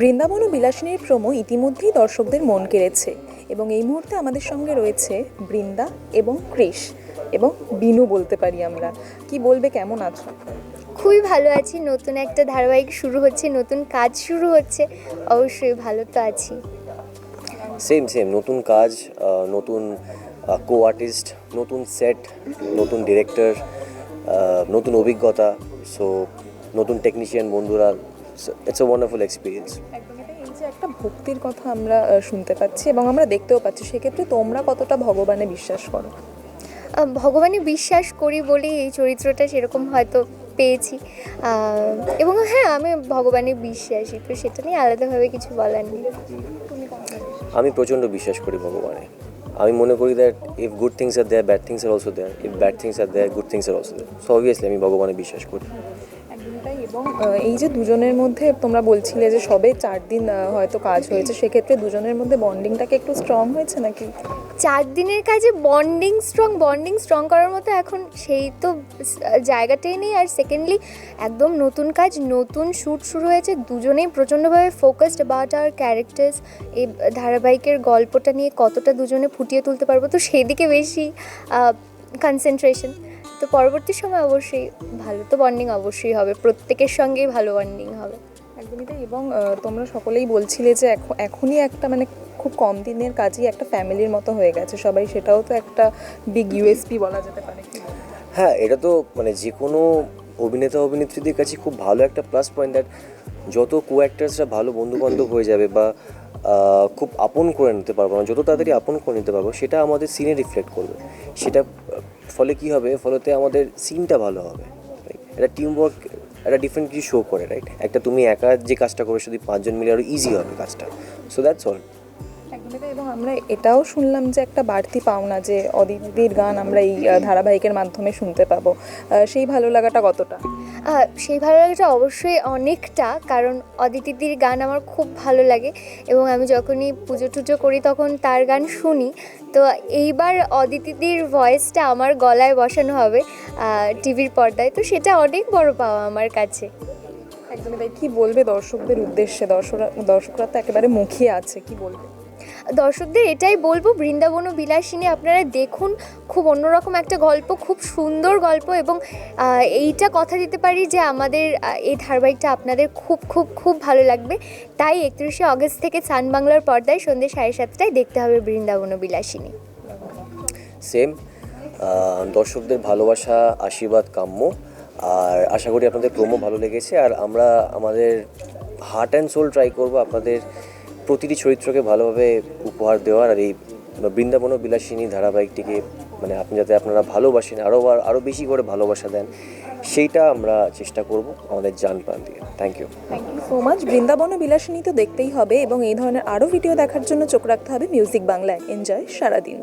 বৃন্দাবন ও বিলাসিনীর promo ইতিমধ্যেই দর্শকদের মন কেড়েছে এবং এই মুহূর্তে আমাদের সঙ্গে রয়েছে বৃন্দা এবং কৃষ এবং বিনু বলতে পারি আমরা। কি বলবে কেমন আছো? খুবই ভালো আছি। নতুন একটা ধারাবাহিক শুরু হচ্ছে নতুন কাজ শুরু হচ্ছে। অবশ্যই ভালো তো আছি। সেম সেম নতুন কাজ নতুন কো আর্টিস্ট নতুন সেট নতুন ডিরেক্টর নতুন অভিজ্ঞতা। সো নতুন টেকনিশিয়ান বন্ধুরা ইটস এ ওয়ান্ডারফুল এক্সপিরিয়েন্স যে একটা ভক্তির কথা আমরা শুনতে পাচ্ছি এবং আমরা দেখতেও পাচ্ছি সেক্ষেত্রে তোমরা কতটা ভগবানে বিশ্বাস করো? ভগবানে বিশ্বাস করি বলেই এই চরিত্রটা সেরকম হয়তো পেয়েছি। এবং হ্যাঁ আমি ভগবানে বিশ্বাসী তো সেটা নিয়ে আলাদাভাবে কিছু বলার নেই। আমি প্রচণ্ড বিশ্বাস করি ভগবানে। আমি মনে করি that if good things are there bad things are also there if bad things are there good things are also there so obviously আমি ভগবানে বিশ্বাস করি। এবং এই যে দুজনের মধ্যে তোমরা বলছিলে যে সবে চার দিন হয়তো কাজ হয়েছে, সেক্ষেত্রে দুজনের মধ্যে বন্ডিংটাকে একটু স্ট্রং হয়েছে নাকি? চার দিনের কাজে বন্ডিং স্ট্রং বন্ডিং স্ট্রং করার মতো এখন সেই তো জায়গাটাই নেই। আর সেকেন্ডলি একদম নতুন কাজ, নতুন শ্যুট শুরু হয়েছে। দুজনেই প্রচণ্ডভাবে ফোকাসড অ্যাবাউট আর ক্যারেক্টার্স এই ধারাবাহিকের গল্পটা নিয়ে কতটা দুজনে ফুটিয়ে তুলতে পারব। তো সেদিকে বেশি কনসেন্ট্রেশন তো পরবর্তী সময় অবশ্যই ভালো তো বন্ডিং অবশ্যই হবে প্রত্যেকের সঙ্গেই ভালো বন্ডিং হবে। একদমই তাই এবং তোমরা সকলেই বলছিলে যে এখন এখনই একটা মানে খুব কম দিনের কাজই একটা ফ্যামিলির মতো হয়ে গেছে সবাই সেটাও তো একটা বিগ ইউএসপি বলা যেতে পারে। হ্যাঁ এটা তো মানে যে কোনো অভিনেতা অভিনেত্রীদের কাছে খুব ভালো একটা প্লাস পয়েন্ট দ্যাট যত কো অ্যাক্টার্সরা ভালো বন্ধু বান্ধব হয়ে যাবে বা খুব আপন করে নিতে পারব না যত তাড়াতাড়ি আপন করে নিতে পারব সেটা আমাদের সিনে রিফ্লেক্ট করবে। সেটা ফলে কি হবে? ফলেতে আমাদের সিনটা ভালো হবে এটা টিম ওয়ার্ক একটা ডিফারেন্ট কিছু শো করে রাইট একটা তুমি একা যে কাজটা করবে শুধু পাঁচজন মিলে আরও ইজি হবে কাজটা। সো দ্যাটস অল একদমই এবং আমরা এটাও শুনলাম যে একটা বাড়তি পাওনা যে অদিতির গান আমরা এই ধারাবাহিকের মাধ্যমে শুনতে পাবো। সেই ভালো লাগাটা কতটা? সেই ভালো লাগাটা অবশ্যই অনেকটা কারণ অদিতিদির গান আমার খুব ভালো লাগে। এবং আমি যখনই পুজো টুজো করি তখন তার গান শুনি। তো এইবার অদিতিদির ভয়েসটা আমার গলায় বসানো হবে টিভির পর্দায়। তো সেটা অনেক বড় পাওয়া আমার কাছে। একদমই তাই। কি বলবে দর্শকদের উদ্দেশ্যে? দর্শকরা দর্শকরা তো একেবারে মুখিয়ে আছে। কি বলবে? দর্শকদের এটাই বলব, বৃন্দাবন ও বিলাসিনী আপনারা দেখুন, খুব অন্যরকম একটা গল্প, খুব সুন্দর গল্প এবং এইটা কথা দিতে পারি যে আমাদের এই ধারাবাহিকটা আপনাদের খুব খুব খুব ভালো লাগবে। তাই একত্রিশে অগস্ট থেকে সান বাংলার পর্দায় সন্ধ্যে সাড়ে সাতটায় দেখতে হবে বৃন্দাবন ও বিলাসিনী সেম দর্শকদের ভালোবাসা, আশীর্বাদ, কাম্য। আর আশা করি আপনাদের প্রোমো ভালো লেগেছে। আর আমরা আমাদের হার্ট অ্যান্ড সোল ট্রাই করব আপনাদের প্রতিটি চরিত্রকে ভালোভাবে উপহার দেওয়ার আর এই বৃন্দাবন বিলাসিনী ধারাবাহিকটিকে মানে আপনি যাতে আপনারা ভালোবাসেন, আরও আরও বেশি করে ভালোবাসা দেন, সেইটা আমরা চেষ্টা করব আমাদের জান প্রাণ দিয়ে। Thank you thank you so much Brindaban Bilasini তো দেখতেই হবে এবং এই ধরনের আরও ভিডিও দেখার জন্য চোখ রাখতে হবে মিউজিক বাংলায়। এনজয় সারাদিন।